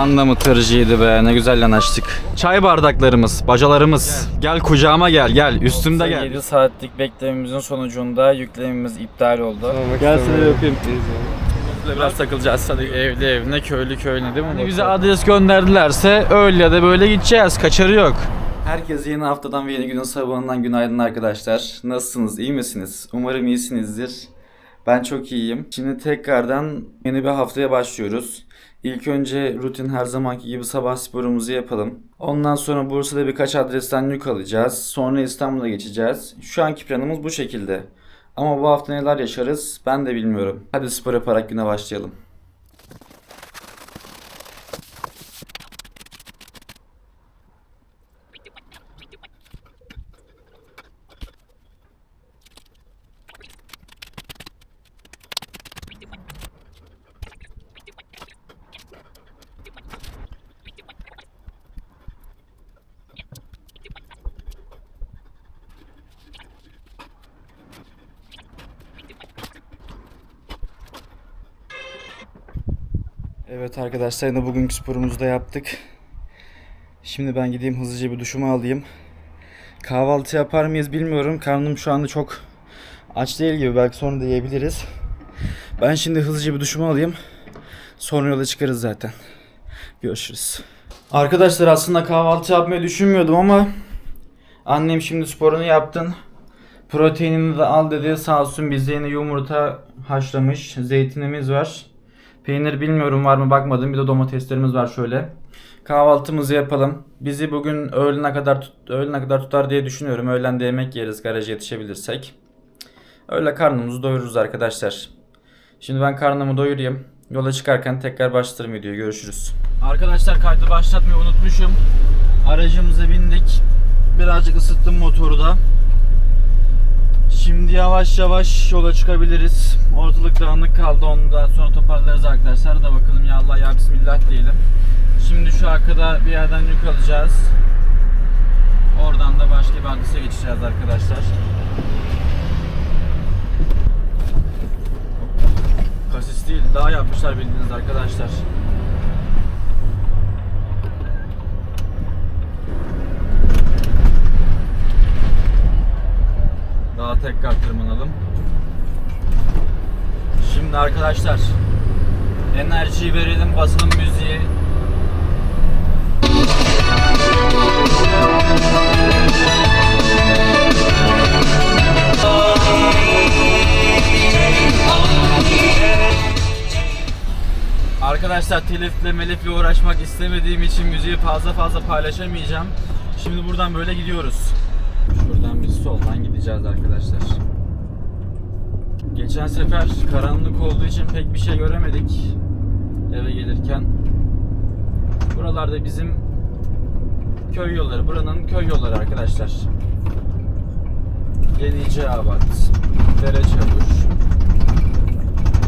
Baban da mı tırcıydı be ne güzel yanaştık. Çay bardaklarımız, bacalarımız. Gel, kucağıma gel gel üstümde gel. 7 saatlik beklememizin sonucunda yüklemimiz iptal oldu. Gel seni öpeyim. Biraz takılacağız hadi evli evine köylü köyüne değil mi? Hani bize adres gönderdilerse öyle ya da böyle gideceğiz kaçarı yok. Herkese yeni haftadan ve yeni günün sabahından günaydın arkadaşlar. Nasılsınız? iyi misiniz? Umarım iyisinizdir. Ben çok iyiyim. Şimdi tekrardan yeni bir haftaya başlıyoruz. İlk önce rutin her zamanki gibi sabah sporumuzu yapalım. Ondan sonra Bursa'da birkaç adresten yük alacağız. Sonra İstanbul'a geçeceğiz. Şu anki planımız bu şekilde. Ama bu hafta neler yaşarız ben de bilmiyorum. Hadi spor yaparak güne başlayalım. Evet arkadaşlar yine bugünkü sporumuzu da yaptık. Şimdi ben gideyim hızlıca bir duşumu alayım. Kahvaltı yapar mıyız bilmiyorum. Karnım şu anda çok aç değil gibi. Belki sonra da yiyebiliriz. Ben şimdi hızlıca bir duşumu alayım. Sonra yola çıkarız zaten. Görüşürüz. Arkadaşlar aslında kahvaltı yapmayı düşünmüyordum ama annem şimdi sporunu yaptın. Proteinini de al dedi. Sağ olsun bize yine yumurta haşlamış. Zeytinimiz var. Peynir bilmiyorum var mı bakmadım. Bir de domateslerimiz var şöyle. Kahvaltımızı yapalım. Bizi bugün öğlene kadar tut- öğlene kadar tutar diye düşünüyorum. Öğlen de yemek yeriz garaja yetişebilirsek. Öyle karnımızı doyururuz arkadaşlar. Şimdi ben karnımı doyurayım. Yola çıkarken tekrar başlatırım videoyu. Görüşürüz. Arkadaşlar kaydı başlatmayı unutmuşum. Aracımıza bindik. Birazcık ısıttım motoru da. Yavaş yavaş yola çıkabiliriz. Ortalık dağınık kaldı. Onu da sonra toparlarız arkadaşlar. Da bakalım ya Allah ya Bismillah diyelim. Şimdi şu arkada bir yerden yük alacağız. Oradan da başka bir adrese geçeceğiz arkadaşlar. Kasis değil, dağ yapmışlar bildiğiniz arkadaşlar. Daha tekrar tırmanalım. Şimdi arkadaşlar enerjiyi verelim, basalım müziği. Arkadaşlar telifle melifle uğraşmak istemediğim için müziği fazla fazla paylaşamayacağım. Şimdi buradan böyle gidiyoruz. Şuradan soldan gideceğiz arkadaşlar. Geçen sefer karanlık olduğu için pek bir şey göremedik eve gelirken. Buralarda bizim köy yolları, buranın köy yolları arkadaşlar. Yeniceabat, Dereçavuş.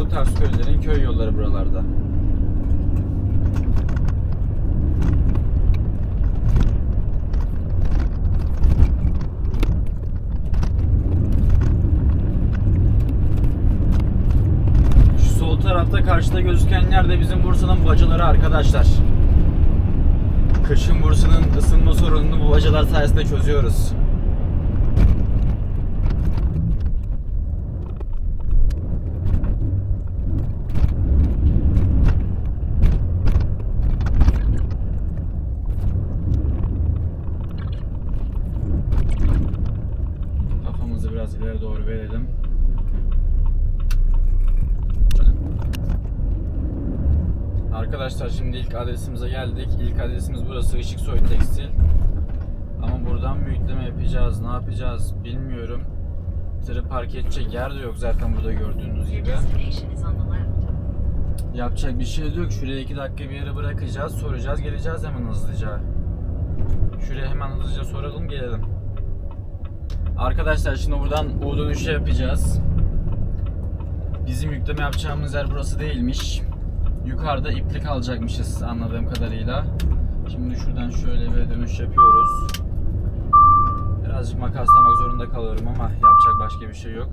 Bu tarz köylerin köy yolları buralarda. Şu sol tarafta karşıda gözüken yer de bizim Bursa'nın bacaları arkadaşlar. Kışın Bursa'nın ısınma sorununu bu bacalar sayesinde çözüyoruz. Kafamızı biraz ileri doğru verelim. Arkadaşlar şimdi adresimize geldik. İlk adresimiz burası Işıksoy Tekstil. Ama buradan mı yükleme yapacağız, ne yapacağız bilmiyorum. Tırı park edecek yer de yok zaten burada gördüğünüz gibi. Yapacak bir şey yok. Şuraya iki dakika bir yere bırakacağız, soracağız, geleceğiz hemen hızlıca. Şuraya hemen hızlıca soralım, gelelim. Arkadaşlar şimdi buradan U dönüşü yapacağız. Bizim yükleme yapacağımız yer burası değilmiş. Yukarıda iplik alacakmışız anladığım kadarıyla. Şimdi şuradan şöyle bir dönüş yapıyoruz. Birazcık makaslamak zorunda kalıyorum ama yapacak başka bir şey yok.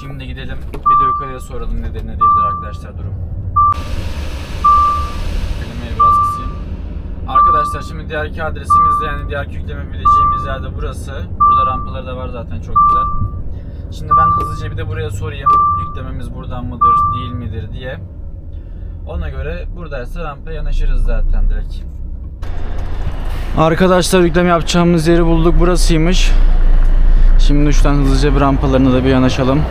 Şimdi gidelim bir de yukarıya soralım nedir ne değildir arkadaşlar durum. Klimayı biraz kısayım. Şimdi diğerki adresimiz de yani diğer yüklemebileceğimiz yerde burası. Burada rampaları da var zaten çok güzel. Şimdi ben hızlıca bir de buraya sorayım. Yüklememiz buradan mıdır, değil midir diye. Ona göre buradaysa rampaya yanaşırız zaten direkt. Arkadaşlar yükleme yapacağımız yeri bulduk. Burasıymış. Şimdi şuradan hızlıca bir rampalarına da bir yanaşalım.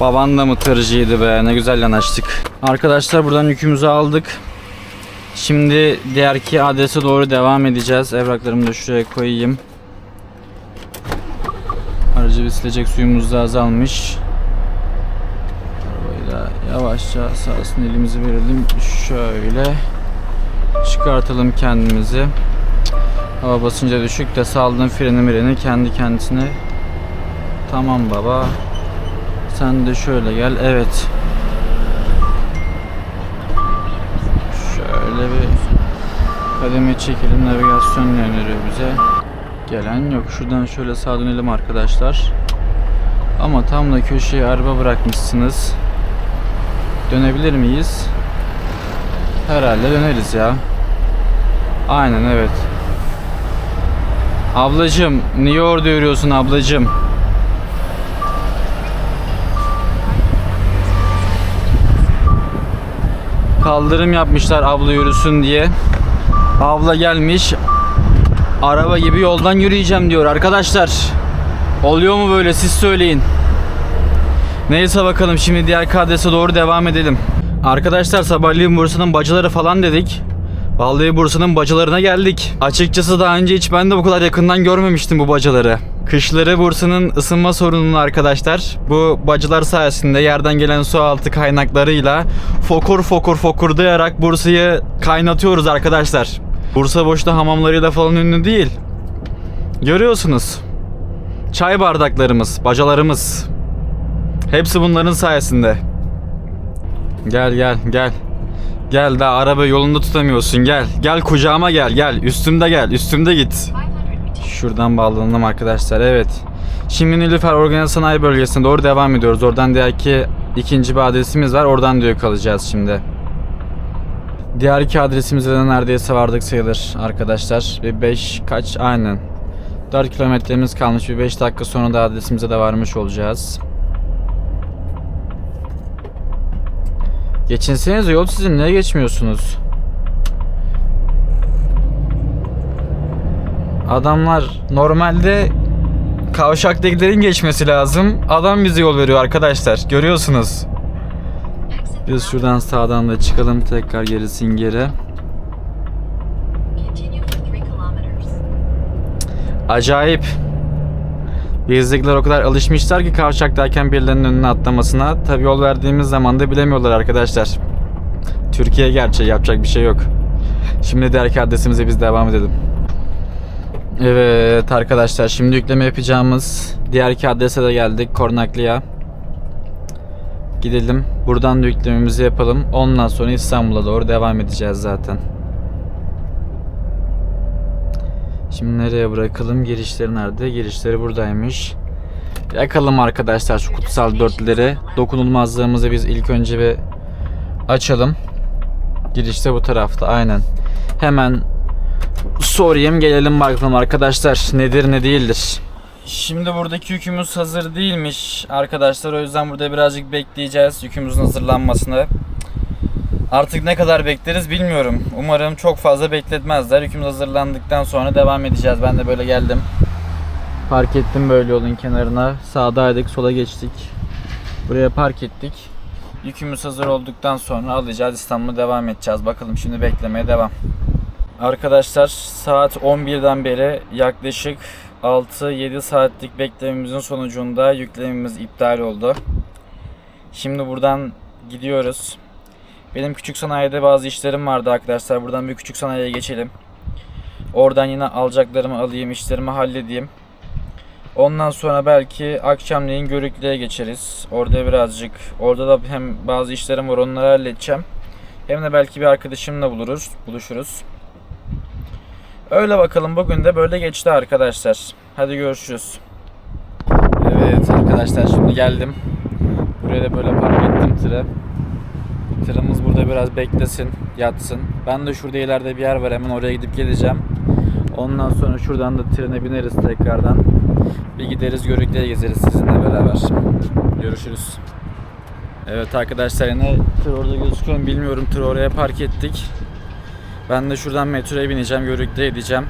Baban da mı tırcıydı be? Ne güzel yanaştık. Arkadaşlar buradan yükümüzü aldık. Şimdi diğerki adrese doğru devam edeceğiz. Evraklarımı da şuraya koyayım. Aracı bir silecek suyumuz da azalmış. Arabayı da yavaşça sağsın elimizi verelim. Şöyle çıkartalım kendimizi. Hava basınca düşük de saldım freni mireni kendi kendisine. Tamam baba. Sen de şöyle gel. Evet. Şöyle bir kademe çekelim. Navigasyon öneriyor bize. Gelen yok. Şuradan şöyle sağa dönelim arkadaşlar. Ama tam da köşeye araba bırakmışsınız. Dönebilir miyiz? Herhalde döneriz ya. Aynen evet. Ablacım niye orada yürüyorsun ablacım? Kaldırım yapmışlar abla yürüsün diye. Abla gelmiş. Araba gibi yoldan yürüyeceğim diyor arkadaşlar. Oluyor mu böyle siz söyleyin. Neyse bakalım şimdi diğer kadese doğru devam edelim. Arkadaşlar sabahleyin Bursa'nın bacıları falan dedik. Vallahi Bursa'nın bacılarına geldik. Açıkçası daha önce hiç ben de bu kadar yakından görmemiştim bu bacıları. Kışları Bursa'nın ısınma sorununu arkadaşlar bu bacılar sayesinde yerden gelen su altı kaynaklarıyla fokur fokur fokurdayarak Bursa'yı kaynatıyoruz arkadaşlar. Bursa boşta hamamlarıyla falan ünlü değil. Görüyorsunuz. Çay bardaklarımız, bacalarımız. Hepsi bunların sayesinde. Gel gel gel. Gel daha araba yolunda tutamıyorsun gel. Gel kucağıma gel gel. Üstümde gel üstümde git. 500 meters. Şuradan bağlanalım arkadaşlar evet. Şimdi Nilüfer Organize Sanayi Bölgesi'ne doğru devam ediyoruz. Oradan diğerki ikinci bir adresimiz var. Oradan diyor kalacağız şimdi. Diğer iki adresimize de neredeyse vardık sayılır arkadaşlar. Bir 5 kaç aynen. 4 kilometremiz kalmış. Bir 5 dakika sonra da adresimize de varmış olacağız. Geçinsenize yol sizin niye geçmiyorsunuz? Adamlar normalde kavşaktakilerin geçmesi lazım. Adam bize yol veriyor arkadaşlar. Görüyorsunuz. Biz şuradan sağdan da çıkalım tekrar geri. Continue for 3 kilometers. Acayip. Bizdekiler o kadar alışmışlar ki kavşaktayken birilerinin önüne atlamasına. Tabi yol verdiğimiz zaman da bilemiyorlar arkadaşlar. Türkiye gerçeği yapacak bir şey yok. Şimdi diğer adresimize biz devam edelim. Evet arkadaşlar şimdi yükleme yapacağımız diğer adrese de geldik. Kornaklı'ya. Gidelim. Buradan da yüklememizi yapalım. Ondan sonra İstanbul'a doğru devam edeceğiz zaten. Şimdi nereye bırakalım? Girişleri nerede? Girişleri buradaymış. Yakalım arkadaşlar şu kutsal dörtleri. Dokunulmazlığımızı biz ilk önce bir açalım. Girişte bu tarafta aynen. Hemen sorayım gelelim bakalım arkadaşlar nedir ne değildir. Şimdi buradaki yükümüz hazır değilmiş arkadaşlar. O yüzden burada birazcık bekleyeceğiz yükümüzün hazırlanmasını. Artık ne kadar bekleriz bilmiyorum. Umarım çok fazla bekletmezler. Yükümüz hazırlandıktan sonra devam edeceğiz. Ben de böyle geldim. Park ettim böyle yolun kenarına. Sağdaydık sola geçtik. Buraya park ettik. Yükümüz hazır olduktan sonra alacağız İstanbul'a devam edeceğiz. Bakalım şimdi beklemeye devam. Arkadaşlar saat 11'den beri yaklaşık 6-7 saatlik beklememizin sonucunda yüklememiz iptal oldu. Şimdi buradan gidiyoruz. Benim küçük sanayide bazı işlerim vardı arkadaşlar. Buradan bir küçük sanayiye geçelim. Oradan yine alacaklarımı alayım, işlerimi halledeyim. Ondan sonra belki akşamleyin Görüklü'ye geçeriz. Orada birazcık, orada da hem bazı işlerim var onları halledeceğim. Hem de belki bir arkadaşımla buluruz, buluşuruz. Öyle bakalım bugün de böyle geçti arkadaşlar. Hadi görüşürüz. Evet arkadaşlar şimdi geldim. Buraya da böyle park ettim tırı. Tırımız burada biraz beklesin, yatsın. Ben de şurada ileride bir yer var hemen oraya gidip geleceğim. Ondan sonra şuradan da trene bineriz tekrardan. Bir gideriz Görükle'ye gezeriz sizinle beraber. Görüşürüz. Evet arkadaşlar yine tır orada gözüküyor bilmiyorum. Tır oraya park ettik. Ben de şuradan metroya bineceğim. Görükle'ye gideceğim.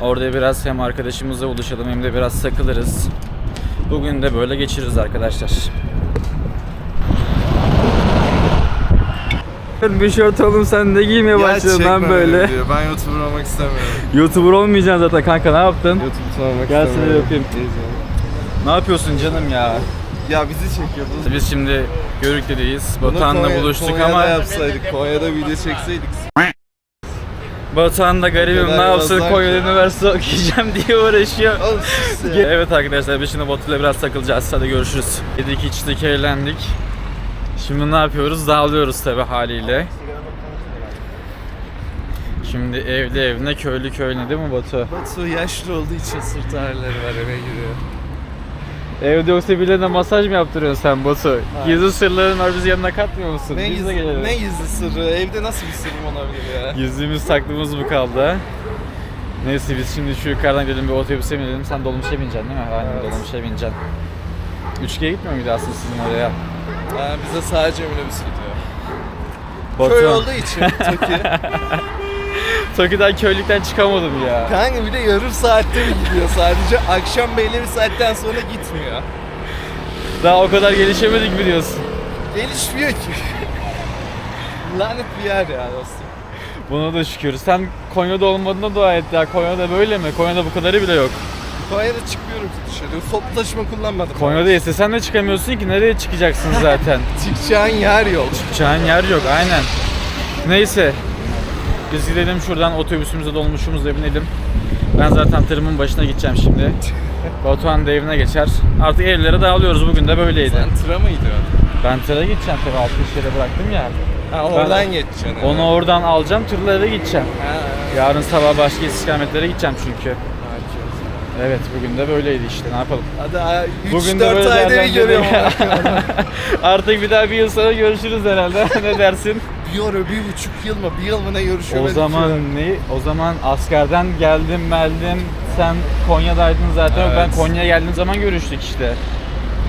Orada biraz hem arkadaşımızla buluşalım hem de biraz takılırız. Bugün de böyle geçiririz arkadaşlar. Bir şort oğlum sen ne giymeye başladın lan böyle? Diyor. Ben YouTuber olmak istemiyorum. Youtuber olmayacaksın zaten kanka ne yaptın? YouTuber olmak Gel seni istemiyorum. öpeyim. İyi canım. Ne yapıyorsun canım ya? Ya bizi çekiyordunuz. Biz şimdi Görükle'deyiz. Bunu Konya- buluştuk Konya'da ama yapsaydık, Konya'da video çekseydik. Batuhan da garibim ne yapsın ki. üniversite okuyacağım diye uğraşıyor. Evet arkadaşlar biz şimdi Batu'yla biraz takılacağız. Hadi görüşürüz. Yedik içtik eğlendik. Şimdi ne yapıyoruz? Dağılıyoruz tabi haliyle. Şimdi evli evine, köylü köyüne değil mi Batu? Batu yaşlı olduğu için sırt ağrıları var eve giriyor. Evde yoksa birilerine masaj mı yaptırıyorsun sen Batu? Gizli sırların var bizi yanına katmıyor musun? Ne Biz de gizli, ne gizli sırrı? Evde nasıl bir sırrım olabilir ya? Yüzümüz saklımız mı kaldı? Neyse biz şimdi şu yukarıdan gidelim bir otobüse binelim. Sen dolmuşa bineceksin değil mi? Aynen Evet. dolmuşa bineceksin. 3G'ye gitmiyor muydu aslında sizin oraya? Ha, bize sadece minibüs gidiyor. Köy olduğu için Toki. Toki'den köylükten çıkamadım ya. Kanka bir de yarım saatte mi gidiyor sadece? Akşam belli bir saatten sonra gitmiyor. Daha o kadar gelişemedik mi diyorsun? Gelişmiyor ki. Lanet bir yer ya dostum. Buna da şükür. Sen Konya'da olmadığına dua et ya. Konya'da böyle mi? Konya'da bu kadarı bile yok. Konya'da çıkmıyorum ki dışarı. Toplu taşıma kullanmadım. Konya'da istesen de çıkamıyorsun ki. Nereye çıkacaksın zaten? Çıkacağın yer yok. Çıkacağın yer yok aynen. Neyse. Biz gidelim şuradan otobüsümüze dolmuşumuzla binelim. Ben zaten tırımın başına gideceğim şimdi. Batuhan da evine geçer. Artık evlere dağılıyoruz bugün de böyleydi. Sen tıra mı? Ben tıra gideceğim tabii altı iş yere bıraktım ya. Ha oradan geçeceksin. Onu oradan alacağım tırla eve gideceğim. Ha, Yarın sabah başka istikametlere gideceğim çünkü. Evet bugün de böyleydi işte ne yapalım. Hadi Bugün de 3-4 böyle ayda bir görüyorum. Artık bir daha bir yıl sonra görüşürüz herhalde. ne dersin? bir ara bir buçuk yıl mı? Bir yıl mı ne görüşüyor? O zaman ne? O zaman askerden geldim geldim. Sen Konya'daydın zaten. Evet. Ben Konya'ya geldiğim zaman görüştük işte.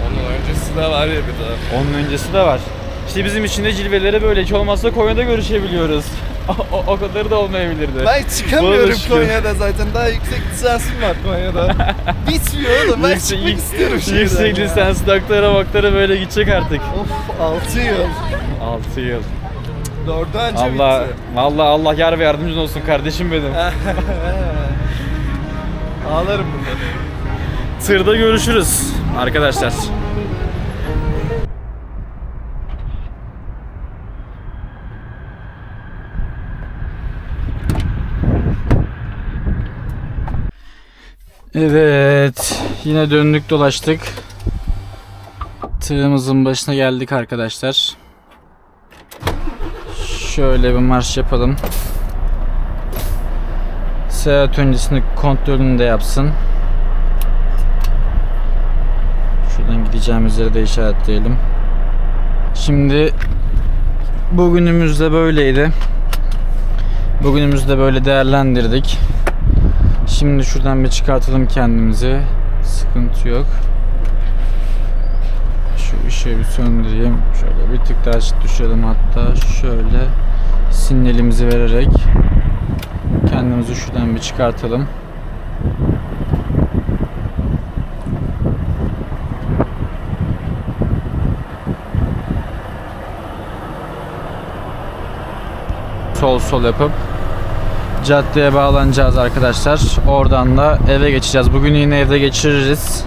Onun öncesi de var ya bir daha. Onun öncesi de var. İşte bizim için de cilveleri böyle. Hiç olmazsa Konya'da görüşebiliyoruz. O, o, o da olmayabilirdi. Ben çıkamıyorum. Konya'da zaten. Daha yüksek lisansım var Konya'da. Bitmiyor oğlum. Ben Yüksek- çıkmak istiyorum şehirden Yüksek ya. lisans doktora doktora böyle gidecek artık. Of 6 yıl. 6 yıl. 4 önce Allah bitti. Allah Allah yar ve yardımcın olsun kardeşim benim. Ağlarım burada. Tırda görüşürüz arkadaşlar. Evet, yine döndük dolaştık. Tığımızın başına geldik arkadaşlar. Şöyle bir marş yapalım. Seyahat öncesinde kontrolünü de yapsın. Şuradan gideceğimiz yeri de işaretleyelim. Şimdi bugünümüz de böyleydi. Bugünümüzü de böyle değerlendirdik. Şimdi şuradan bir çıkartalım kendimizi. Sıkıntı yok. Şu ışığı bir söndüreyim. Şöyle bir tık daha düşelim hatta. Şöyle sinyalimizi vererek kendimizi şuradan bir çıkartalım. Sol sol yapıp caddeye bağlanacağız arkadaşlar. Oradan da eve geçeceğiz. Bugün yine evde geçiririz.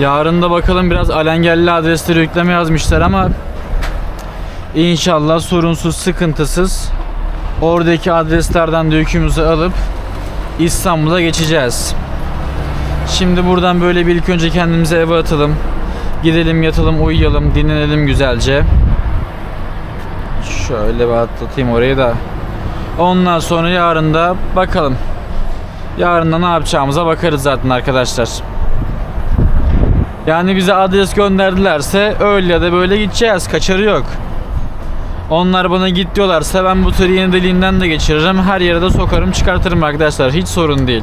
Yarın da bakalım biraz alengelli adresleri yükleme yazmışlar ama inşallah sorunsuz, sıkıntısız oradaki adreslerden de yükümüzü alıp İstanbul'a geçeceğiz. Şimdi buradan böyle bir ilk önce kendimize eve atalım. Gidelim yatalım uyuyalım dinlenelim güzelce. Şöyle bir atlatayım orayı da. Ondan sonra yarın da bakalım. Yarın da ne yapacağımıza bakarız zaten arkadaşlar. Yani bize adres gönderdilerse öyle ya da böyle gideceğiz. Kaçarı yok. Onlar bana git diyorlarsa ben bu tır yeni deliğinden de geçiririm. Her yere de sokarım çıkartırım arkadaşlar. Hiç sorun değil.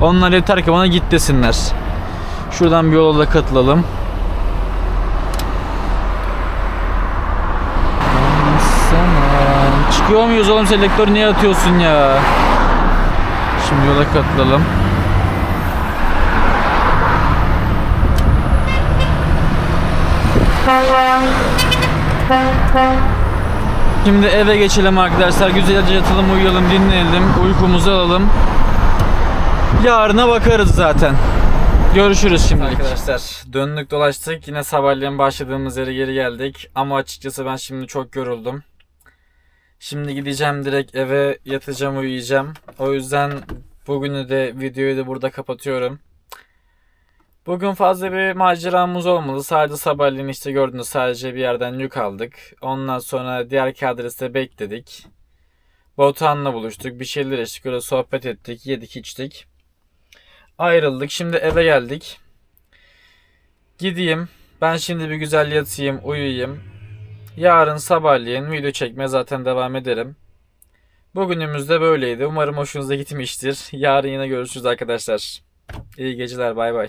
Onlar yeter ki bana git desinler. Şuradan bir yola da katılalım. Çıkıyor muyuz oğlum selektör niye atıyorsun ya? Şimdi yola katılalım. Şimdi eve geçelim arkadaşlar. Güzelce yatalım, uyuyalım, dinleyelim, uykumuzu alalım. Yarına bakarız zaten. Görüşürüz şimdi arkadaşlar. Döndük dolaştık. Yine sabahleyin başladığımız yere geri geldik. Ama açıkçası ben şimdi çok yoruldum. Şimdi gideceğim direkt eve yatacağım uyuyacağım. O yüzden bugünü de videoyu da burada kapatıyorum. Bugün fazla bir maceramız olmadı. Sadece sabahleyin işte gördüğünüz sadece bir yerden yük aldık. Ondan sonra diğer adreste bekledik. Botan'la buluştuk. Bir şeyler içtik. Öyle sohbet ettik. Yedik içtik. Ayrıldık. Şimdi eve geldik. Gideyim. Ben şimdi bir güzel yatayım, uyuyayım. Yarın sabahleyin video çekmeye zaten devam ederim. Bugünümüz de böyleydi. Umarım hoşunuza gitmiştir. Yarın yine görüşürüz arkadaşlar. İyi geceler. Bay bay.